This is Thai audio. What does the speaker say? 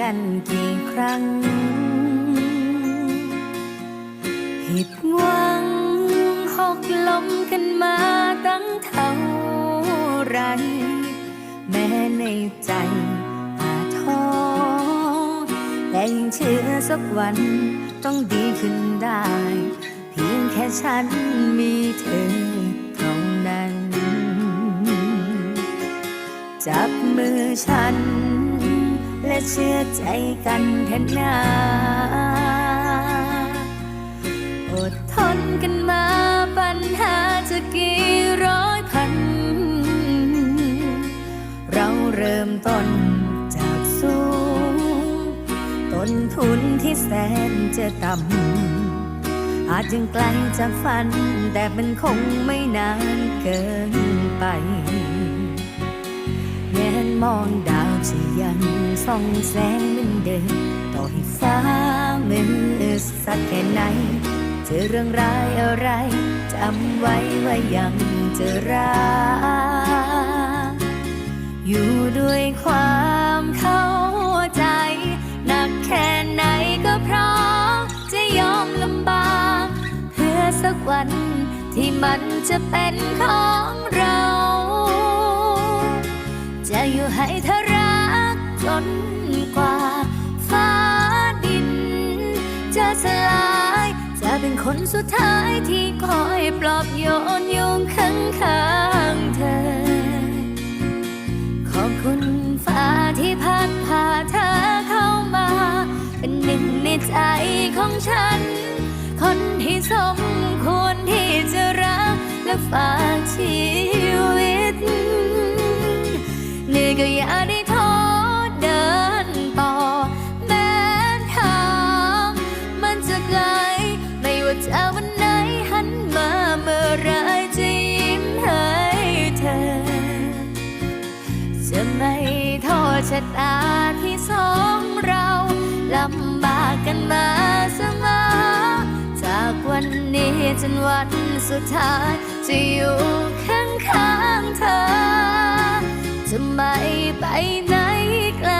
กันกี่ครั้ง ผิดหวังหกล้มกันมาตั้งเท่าไร แม้ในใจอาจท้อแต่ยังเชื่อสักวันต้องดีขึ้นได้ เพียงแค่ฉันมีเธอตรงนั้น จับมือฉัน เชื่อใจกันเถอะนาอดทนกันมาปัญหาจะกี่ร้อยพัน เราเริ่มต้นจากสูง ต้นทุนที่แสนจะต่ำ อาจยังไกลจากฝัน แต่มันคงไม่นานเกินไป มองดาวจะยังส่องแสงเหมือนเดิมต่อให้ฟ้ามือสักแค่ไหน เจอเรื่องร้ายอะไรจำไว้ว่ายังจะรักอยู่ด้วยความเข้าใจ หนักแค่ไหนก็พร้อมจะยอมลำบาก เพื่อสักวันที่มันจะเป็นของเรา ให้เธอรักจนกว่า ฟ้าดิน จะสลาย จะเป็นคนสุดท้ายที่คอยปลอบโยนโยงข้างข้างๆเธอ ขอบคุณฟ้าที่พัดพาเธอเข้ามา เป็นหนึ่งในใจของฉัน คนที่สมควรที่จะรักและฝากชีวิต จะไม่โทษชะตาที่สองเราลำบากกันมาเสมอจากวันนี้จนวันสุดท้ายจะอยู่ข้างข้างๆเธอ จะไม่ไปไหนไกล